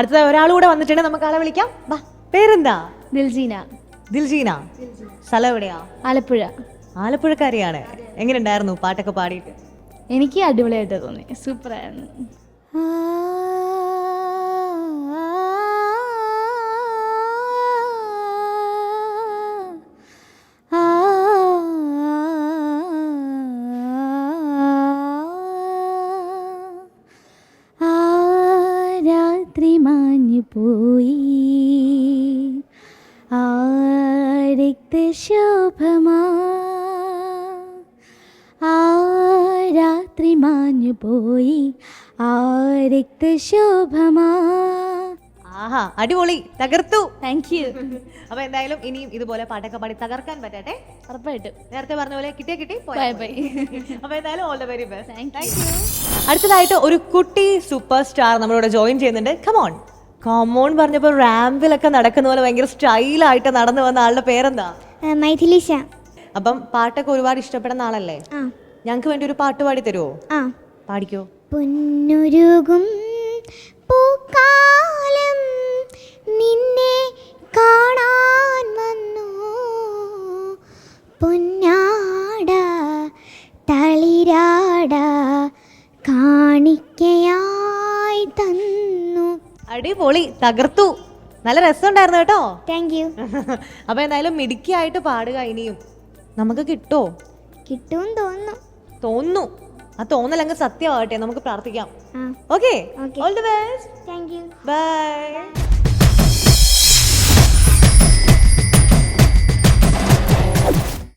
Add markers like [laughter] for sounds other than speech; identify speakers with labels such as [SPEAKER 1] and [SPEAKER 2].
[SPEAKER 1] അടുത്ത ഒരാളുകൂടെ വന്നിട്ടുണ്ട്. നമുക്ക് ആളെ വിളിക്കാം. വാ പേരെന്താ?
[SPEAKER 2] ദിൽജീന.
[SPEAKER 1] ദിൽജീന. സ്ഥലം എവിടെയാ?
[SPEAKER 2] ആലപ്പുഴ.
[SPEAKER 1] ആലപ്പുഴക്കാരിയാണ്. എങ്ങനെയുണ്ടായിരുന്നു പാട്ടൊക്കെ പാടിയിട്ട്?
[SPEAKER 2] എനിക്ക് അടിപൊളിയായിട്ട് തോന്നി. സൂപ്പറായിരുന്നു. രാത്രി മാഞ്ഞു പോയി. ആ രക്തശോഭമാ ആ രാത്രി മാഞ്ഞു പോയി. ആ രക്തശോഭമാ
[SPEAKER 1] ആഹാ അടിപൊളി. തകർത്തു.
[SPEAKER 2] താങ്ക് യു
[SPEAKER 1] അപ്പൊ എന്തായാലും ഇനിയും ഇതുപോലെ പാട്ടൊക്കെ പാടി തകർക്കാൻ പറ്റട്ടെ.
[SPEAKER 2] ഉറപ്പായിട്ടും.
[SPEAKER 1] നേരത്തെ പറഞ്ഞ പോലെ കിട്ടിയ കിട്ടി പോയാ പോയി. അപ്പൊ എന്തായാലും all the very best
[SPEAKER 2] Thank
[SPEAKER 1] thank you അടുത്തതായിട്ട് ഒരു കുട്ടി സൂപ്പർ സ്റ്റാർ നമ്മളോട് ജോയിൻ ചെയ്യുന്നുണ്ട്. കമോൺ കോമോൺ പറഞ്ഞപ്പോൾ റാമ്പിലൊക്കെ നടക്കുന്ന പോലെ ഭയങ്കര സ്റ്റൈലായിട്ട് നടന്നു വന്ന ആളുടെ പേരെന്താ?
[SPEAKER 3] മൈഥിലിഷ.
[SPEAKER 1] അപ്പം പാട്ടൊക്കെ ഒരുപാട് ഇഷ്ടപ്പെടുന്ന ആളല്ലേ? ഞങ്ങൾക്ക് വേണ്ടി ഒരു പാട്ട് പാടി തരുമോ പാടിക്കോ.
[SPEAKER 3] പൊന്നുരുകും പൂക്കാലം പൊന്നാട തളിരാട കാണിക്കയായി തന്നു.
[SPEAKER 1] അടിപൊളി. തകർത്തു. നല്ല രസമുണ്ടായിരുന്നു കേട്ടോ.
[SPEAKER 3] താങ്ക് യു [laughs]
[SPEAKER 1] അപ്പൊ എന്തായാലും മിടുക്കിയായിട്ട് പാടുക ഇനിയും. നമുക്ക് കിട്ടോ?
[SPEAKER 3] കിട്ടും തോന്നു
[SPEAKER 1] തോന്നു ആ തോന്നലങ്ങ് സത്യമാവട്ടെ നമുക്ക് പ്രാർത്ഥിക്കാം. Okay all the best
[SPEAKER 3] thank you
[SPEAKER 1] bye